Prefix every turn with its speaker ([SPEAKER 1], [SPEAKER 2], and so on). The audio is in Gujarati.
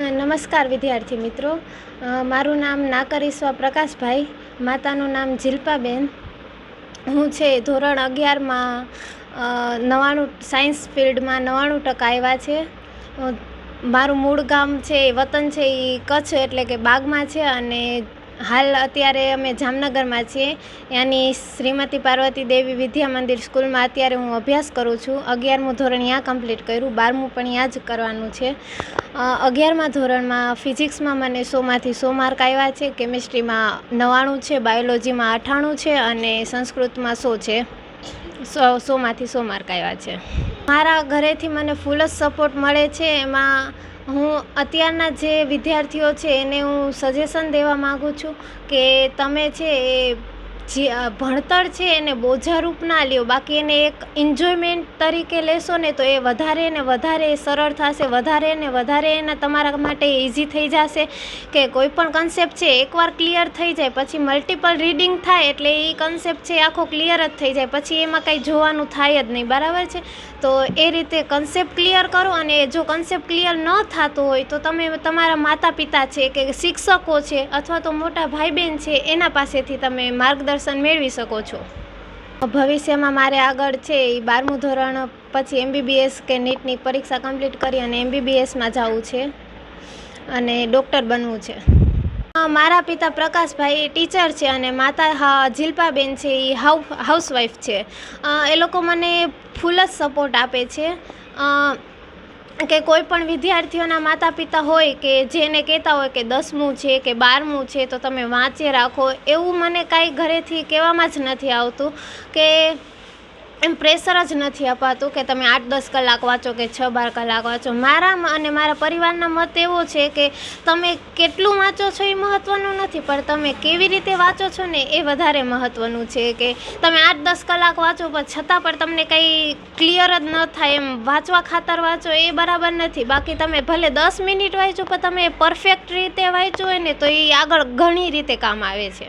[SPEAKER 1] નમસ્કાર વિદ્યાર્થી મિત્રો. મારું નામ નાકરીશ્વા પ્રકાશભાઈ, માતાનું નામ જિલ્પાબેન. હું છે ધોરણ અગિયારમાં નવાણું સાયન્સ ફિલ્ડમાં નવાણું ટકા આવ્યા છે. મારું મૂળ ગામ છે વતન છે એ કચ્છ એટલે કે બાગમાં છે અને હાલ અત્યારે અમે જામનગરમાં છીએ. ત્યાંની શ્રીમતી પાર્વતી દેવી વિદ્યા મંદિર સ્કૂલમાં અત્યારે હું અભ્યાસ કરું છું. અગિયારમું ધોરણ ત્યાં કમ્પ્લીટ કર્યું. બારમું પણ ત્યાં જ કરવાનું છે. અગિયારમાં ધોરણમાં ફિઝિક્સમાં મને સોમાંથી સો માર્ક આવ્યા છે. કેમિસ્ટ્રીમાં નવ્વાણું છે. બાયોલોજીમાં અઠ્ઠાણું છે. અને સંસ્કૃતમાં સો છે. સો સોમાંથી સો માર્ક આવ્યા છે. મારા ઘરેથી મને ફૂલ જ સપોર્ટ મળે છે. એમાં હું અત્યારના જે વિદ્યાર્થીઓ છે એને હું સજેશન દેવા માગું છું કે તમે છે એ જે ભણતર છે એને બોજારૂપ ના લ્યો, બાકી એને એક એન્જોયમેન્ટ તરીકે લેશો ને તો એ વધારે ને વધારે સરળ થશે, વધારે ને વધારે એના તમારા માટે ઇઝી થઈ જશે. કે કોઈ પણ કન્સેપ્ટ છે, એકવાર ક્લિયર થઈ જાય, પછી મલ્ટિપલ રીડિંગ થાય એટલે એ કન્સેપ્ટ છે આખો ક્લિયર જ થઈ જાય. પછી એમાં કાંઈ જોવાનું થાય જ નહીં, બરાબર છે? તો એ રીતે કન્સેપ્ટ ક્લિયર કરો અને જો કન્સેપ્ટ ક્લિયર ન થતો હોય તો તમે તમારા માતા પિતા છે કે શિક્ષકો છે અથવા તો મોટા ભાઈ બહેન છે, એના પાસેથી તમે માર્ગદર્શન મેળવી શકો છો. ભવિષ્યમાં મારે આગળ છે એ બારમું ધોરણ, પછી એમબીબીએસ કે નીટની પરીક્ષા કમ્પ્લીટ કરી અને એમબીબીએસમાં જવું છે અને ડૉક્ટર બનવું છે. મારા પિતા પ્રકાશભાઈ ટીચર છે અને માતા હા જિલ્પાબેન છે એ હાઉ, હાઉસવાઈફ છે. એ લોકો મને ફૂલ જ સપોર્ટ આપે છે. કે કોઈ પણ વિદ્યાર્થીઓના માતા પિતા હોય કે જેને કહેતા હોય કે દસમું છે કે બારમું છે, તો તમે વાંચે રાખો. એવું મને કાંઈ ઘરેથી કહેવામાં જ નથી આવતું કે એમ પ્રેશર જ નથી અપાતું કે તમે આઠ દસ કલાક વાંચો કે છ બાર કલાક વાંચો. મારા અને મારા પરિવારના મત એવો છે કે તમે કેટલું વાંચો છો એ મહત્ત્વનું નથી, પણ તમે કેવી રીતે વાંચો છો ને એ વધારે મહત્ત્વનું છે કે તમે આઠ દસ કલાક વાંચો, પણ છતાં પણ તમને કંઈ ક્લિયર જ ન થાય એમ વાંચવા ખાતર વાંચો એ બરાબર નથી. બાકી તમે ભલે દસ મિનિટ વાંચો પણ તમે પરફેક્ટ રીતે વાંચ્યું હોય ને તો એ આગળ ઘણી રીતે કામ આવે છે.